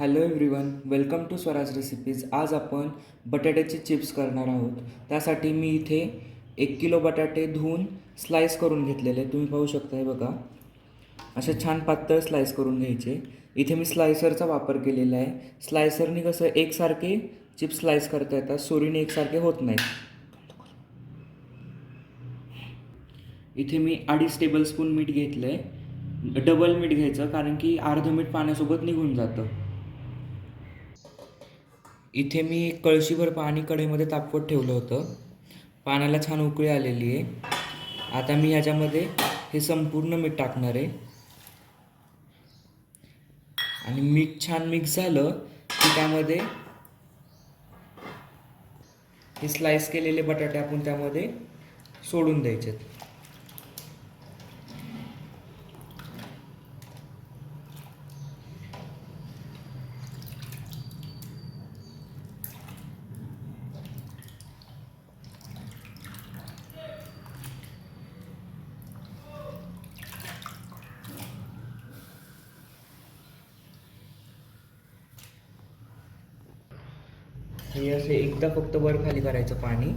Hello everyone welcome to Swaraj recipes आज आपण बटाट्याचे चिप्स करणार आहोत. त्यासाठी मी इथे एक किलो बटाटे धुवून स्लाईस करून घेतलेले. तुम्ही पाहू शकता हे बघा. असे छान पातळ स्लाईस करून घ्यायचे. इथे मी स्लायसरचा वापर केलेला आहे. स्लायसरनी कसं एकसारखे चिप्स स्लाईस करता येतात. सोरीने एकसारखे होत नाहीत. इथे मी अडीच टेबलस्पून मीठ घेतलं आहे डबल मीठ घ्यायचं कारण की अर्धं मीठ पाण्यासोबत निघून जातं. इथे मी एक कळशीभर पाणी कढईमध्ये तापवत ठेवलं होतं. पाण्याला छान उकळी आलेली आहे. आता मी ह्याच्यामध्ये हे संपूर्ण मीठ टाकणार आहे. आणि मीठ छान मिक्स झालं की त्यामध्ये हे स्लाइस केलेले बटाटे आपण त्यामध्ये सोडून द्यायचेत. हे असे एकदा फक्त वर खाली करायचं पाणी.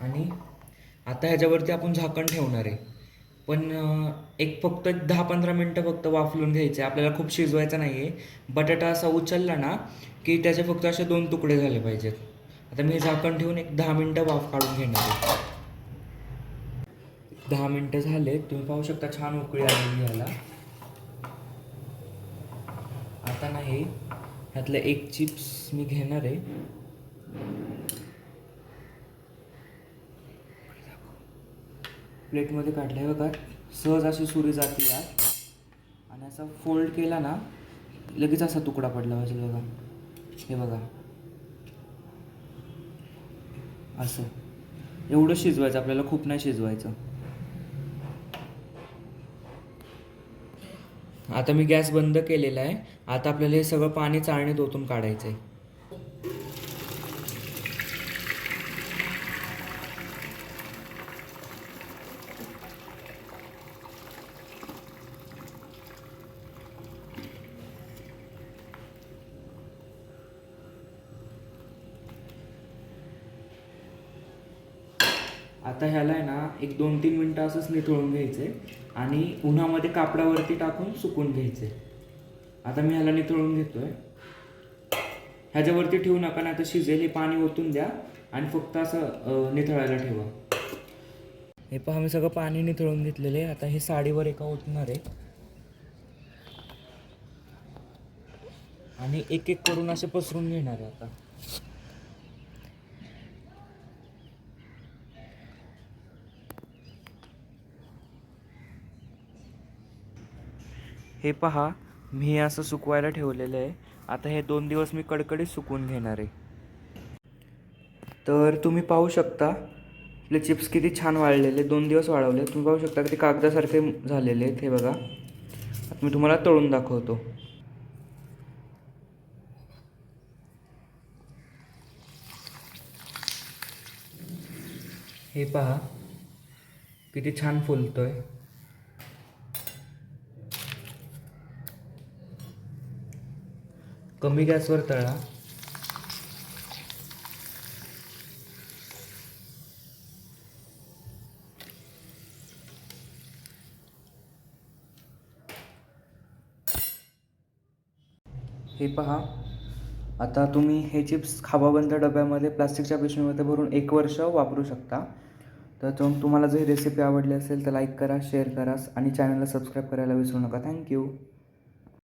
आणि आता ह्याच्यावरती आपण झाकण ठेवणार आहे. पण एक फक्त दहा पंधरा मिनटं फक्त वाफलून घ्यायचे. आपल्याला खूप शिजवायचं नाही आहे बटाटा असा उचलला ना की त्याचे फक्त असे दोन तुकडे झाले पाहिजेत. आता मी झाकण ठेवून एक दहा मिनटं वाफ काढून घेणार आहे. दहा मिनटं झाले तुम्ही पाहू शकता छान उकळी आलेली घ्यायला आता नाही ह्यातलं एक चिप्स मी घेणार आहे. प्लेटमध्ये काढलं बघा. सहज अशी सुरी जाते यात आणि असा फोल्ड केला ना लगेच असा तुकडा पडला पाहिजे बघा. हे बघा. असं. एवढं शिजवायचं आपल्याला खूप नाही शिजवायचं. आता मी गॅस बंद केलेला आहे. आता आपल्याला हे सगळं पाणी चाळणीत ओतून काढायचं आहे आता ह्याला आहे ना एक दोन तीन मिनटं असंच निथळून घ्यायचे आणि उन्हामध्ये कापडावरती टाकून सुकून घ्यायचे. आता मी ह्याला निथळून घेतो आहे ह्याच्यावरती ठेवू नका नाही तर शिजेल हे पाणी ओतून द्या आणि फक्त असं निथळायला ठेवा. हे पहा मी सगळं पाणी निथळून घेतलेलं आहे. आता हे साडीवर एका ओतणार आहे. आणि एक एक करून असे पसरून घेणार आहे आता. हे पहा मी असं सुकवायला ठेवलेलं आहे. आता हे दोन दिवस मी कडकडीत सुकवून घेणार आहे. तर तुम्ही पाहू शकता आपले चिप्स किती छान वाळलेले दोन दिवस वाळवले. तुम्ही पाहू शकता की ते कागदासारखे झालेले आहेत हे बघा. आता मी तुम्हाला तळून दाखवतो. हे पहा किती छान फुलतो आहे कमी गॅसवर तळा. हे पहा. आता तुम्ही हे चिप्स खाबाबंद डब्यामध्ये प्लास्टिकच्या पिशवीमध्ये भरून एक वर्ष वापरू शकता. तर तुम तुम्हाला जर ही रेसिपी आवडली असेल तर लाईक करा शेअर करा आणि चॅनलला सबस्क्राईब करायला विसरू नका. थँक्यू